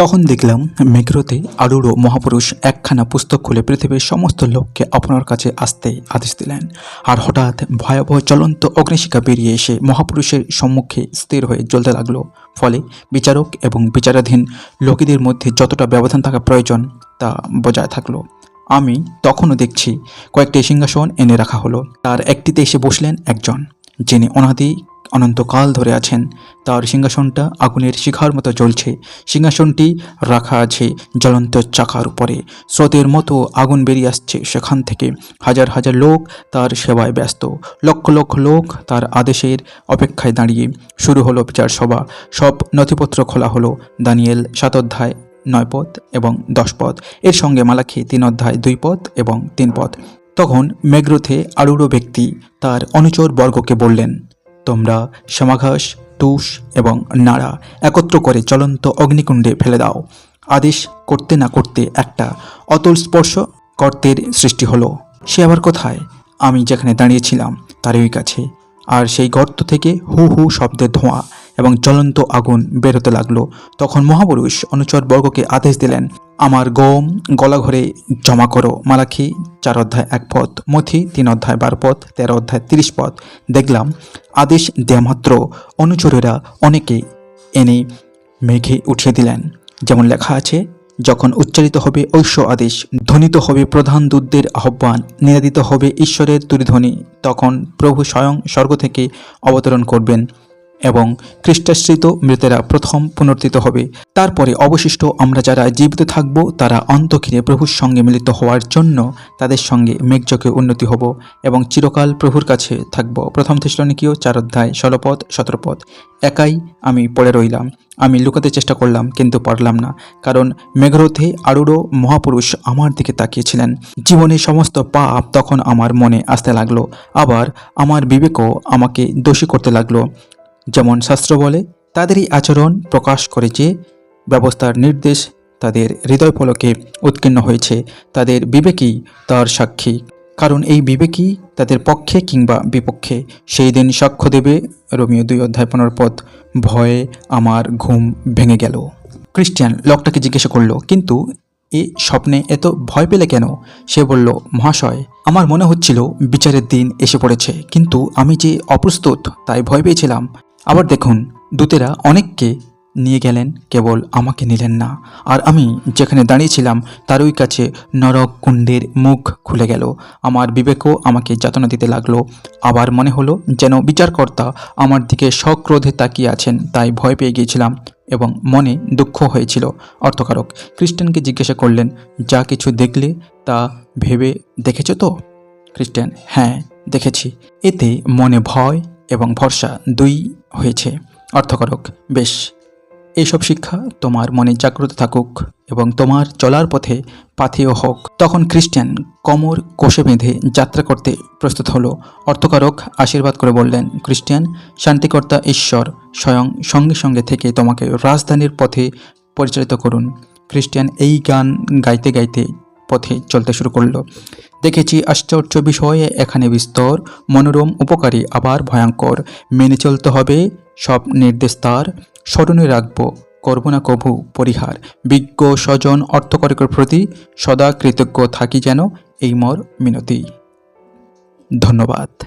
তখন দেখলাম মেঘরতে আরুড়ো মহাপুরুষ একখানা পুস্তক খুলে পৃথিবীর সমস্ত লোককে আপনার কাছে আসতে আদেশ দিলেন। আর হঠাৎ ভয়াবহ চলন্ত অগ্নিশিখা বেরিয়ে এসে মহাপুরুষের সম্মুখে স্থির হয়ে জ্বলতে লাগল। ফলে বিচারক এবং বিচারাধীন লোকেদের মধ্যে যতটা ব্যবধান থাকা প্রয়োজন তা বজায় থাকল। আমি তখনও দেখছি কয়েকটি সিংহাসন এনে রাখা হলো। তার একটিতে এসে বসলেন একজন, যিনি অনাদি অনন্তকাল ধরে আছেন। তার সিংহাসনটা আগুনের শিখার মতো জ্বলছে। সিংহাসনটি রাখা আছে জ্বলন্ত চাকার উপরে। স্রোতের মতো আগুন বেরিয়ে আসছে সেখান থেকে। হাজার হাজার লোক তার সেবায় ব্যস্ত। লক্ষ লক্ষ লোক তার আদেশের অপেক্ষায় দাঁড়িয়ে। শুরু হলো বিচার সভা। সব নথিপত্র খোলা হলো। দানিয়েল সাত অধ্যায় নয় পদ এবং দশ পদ। এর সঙ্গে মালাখি তিন অধ্যায় দুই পদ এবং তিন পদ। তখন মেঘরথে আরুড়ো ব্যক্তি তার অনুচর বর্গকে বললেন তোমরা সমাঘাস, তুষ এবং নাড়া একত্র করে চলন্ত অগ্নিকুণ্ডে ফেলে দাও। আদেশ করতে না করতে একটা অতল স্পর্শ কর্তের সৃষ্টি হলো। সে আবার কোথায়? আমি যেখানে দাঁড়িয়েছিলাম, তারই কাছে। আর সেই গর্ত থেকে হু হু শব্দের ধোঁয়া এবং জ্বলন্ত আগুন বেরোতে লাগল। তখন মহাপুরুষ অনুচর বর্গকে আদেশ দিলেন, আমার গম গলাঘরে জমা করো। মালাখি, চার অধ্যায় এক পথ। মথি, তিন অধ্যায় বার পথ। তেরো অধ্যায় তিরিশ পথ। দেখলাম আদেশ দেয়া মাত্র। অনুচরেরা অনেকে এনে মেঘে উঠিয়ে দিলেন। যেমন লেখা আছে, যখন উচ্চারিত হবে ঐশ্য আদেশ, ধ্বনিত হবে প্রধান দূতদের আহ্বান নিনাদিত হবে ঈশ্বরের তুরিধ্বনি তখন প্রভু স্বয়ং স্বর্গ থেকে অবতরণ করবেন। এবং খ্রিস্টাশ্রিত মৃতেরা প্রথম পুনর্থিত হবে। তারপরে অবশিষ্ট আমরা যারা জীবিত থাকব, তারা অন্তক্ষীণে প্রভুর সঙ্গে মিলিত হওয়ার জন্য তাদের সঙ্গে মেঘযোগে উন্নতি হব এবং চিরকাল প্রভুর কাছে থাকব। প্রথম থেসলনিকীয় চার অধ্যায় ষোলপদ সতেরোপদ একাই আমি পড়ে রইলাম। আমি লুকাতে চেষ্টা করলাম, কিন্তু পারলাম না, কারণ মেঘরথে আরুড়ো মহাপুরুষ আমার দিকে তাকিয়েছিলেন। জীবনে সমস্ত পাপ তখন আমার মনে আসতে লাগল, আবার আমার বিবেকও আমাকে দোষী করতে লাগল। যেমন শাস্ত্র বলে, তাদেরই আচরণ প্রকাশ করে যে ব্যবস্থার নির্দেশ তাদের হৃদয়পলকে উৎকীর্ণ হয়েছে, তাদের বিবেকই তার সাক্ষী। কারণ এই বিবেকই তাদের পক্ষে কিংবা বিপক্ষে। সেই দিন সাক্ষ্য দেবে রোমিও দুই অধ্যায় পনেরো পদ, ভয়ে আমার ঘুম ভেঙে গেল। ক্রিস্টিয়ান লোকটাকে জিজ্ঞাসা করল, কিন্তু এ স্বপ্নে এত ভয় পেলে কেন? সে বলল, মহাশয়, আমার মনে হচ্ছিল বিচারের দিন এসে পড়েছে, কিন্তু আমি যে অপ্রস্তুত তাই ভয় পেয়েছিলাম। আবার দেখুন, দূতেরা অনেককে নিয়ে গেলেন, কেবল আমাকে নিলেন না। আর আমি যেখানে দাঁড়িয়েছিলাম, তারই কাছে নরক কুণ্ডের মুখ খুলে গেল। আমার বিবেকও আমাকে যাতনা দিতে লাগল। আবার মনে হলো যেন বিচারকর্তা আমার দিকে সক্রোধে তাকিয়ে আছেন, তাই ভয় পেয়ে গিয়েছিলাম এবং মনে দুঃখ হয়েছিল। অর্থকারক, খ্রিস্টানকে জিজ্ঞাসা করলেন, যা কিছু দেখলে তা ভেবে দেখেছ তো? খ্রিস্টান হ্যাঁ দেখেছি। এতে মনে ভয় এবং ভরসা দুই হয়েছে। অর্থকারক, বেশ। এইসব শিক্ষা তোমার মনে জাগ্রত থাকুক এবং তোমার চলার পথে পাথেয় হোক। তখন খ্রিস্টান কমর কোষে বেঁধে যাত্রা করতে প্রস্তুত হলো। অর্থকারক আশীর্বাদ করে বললেন, খ্রিস্টান, শান্তিকর্তা ঈশ্বর, স্বয়ং সঙ্গে সঙ্গে থেকে তোমাকে রাজধানীর পথে পরিচালিত করুন। খ্রিস্টান এই গান গাইতে গাইতে পথে চলতে শুরু করল। দেখেছি আশ্চর্য বিষয়ে এখানে বিস্তর, মনোরম, উপকারী, আবার ভয়ঙ্কর। মেনে চলতে হবে, সব নির্দেশ তার। স্মরণে রাখব, করব না কভু, পরিহার। বিজ্ঞ স্বজন অর্থকরকের প্রতি সদা কৃতজ্ঞ থাকি যেন, এই মর মিনতি। ধন্যবাদ।